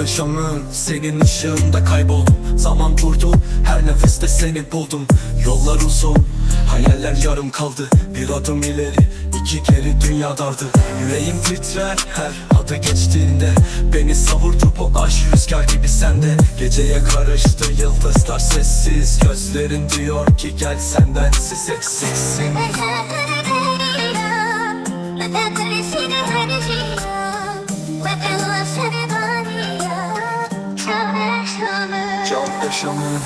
yaşamın Senin ışığında kayboldum Zaman durdu her nefeste seni buldum. Yollar uzun Hayaller yarım kaldı. Bir adım ileri iki geri dünya dardı Yüreğim titrer her adı geçtiğinde. Beni savurdu bu aşk rüzgar gibi sende. Geceye karıştı yıldızlar sessiz. Gözlerin diyor ki gel sendensiz eksiksin Çok yaşamın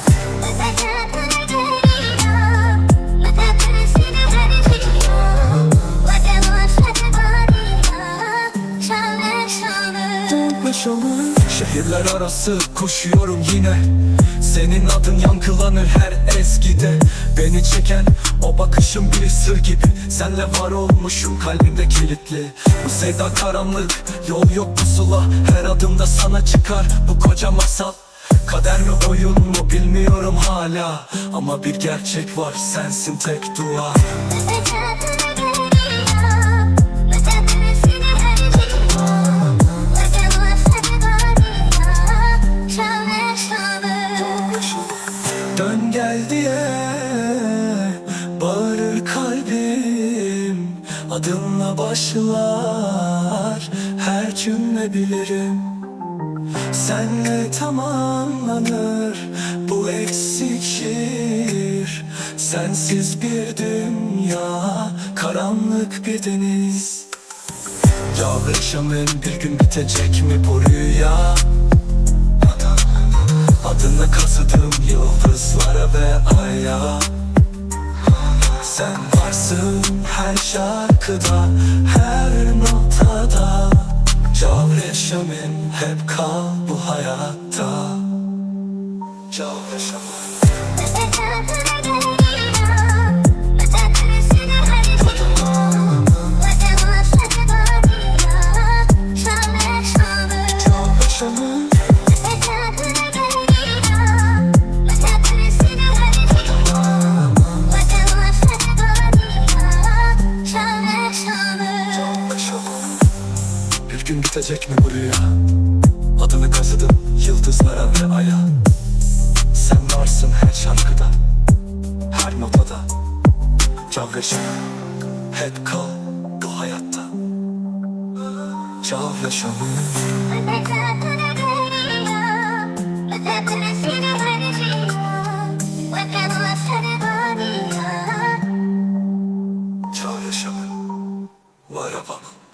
Şehirler arası koşuyorum yine. Senin adın yankılanır her eskide. Beni çeken o bakışın bir sır gibi. Senle var olmuşum kalbimde kilitli. Bu sevda karanlık yol yok pusula. Her adımda sana çıkar bu koca masal Kader mi oyun mu bilmiyorum hala. Ama bir gerçek var sensin tek dua. Dön gel diye bağırır kalbim. Adımla başlar her cümle bilirim Senle tamamlanır bu eksik şiir Sensiz bir dünya, karanlık bir deniz. Yağışımın bir gün bitecek mi bu rüya? Adını kazıdım yıldızlara ve aya. Sen varsın her şarkıda, her Cavreşimin hep kal bu hayatta. Cavreşimin bitecek mi bu rüya? Adını kazıdım yıldızlara ve aya. Sen varsın her şarkıda Her notada Cavreşim Hep kal bu hayatta. Cavreşim Cavreşim Var yapamam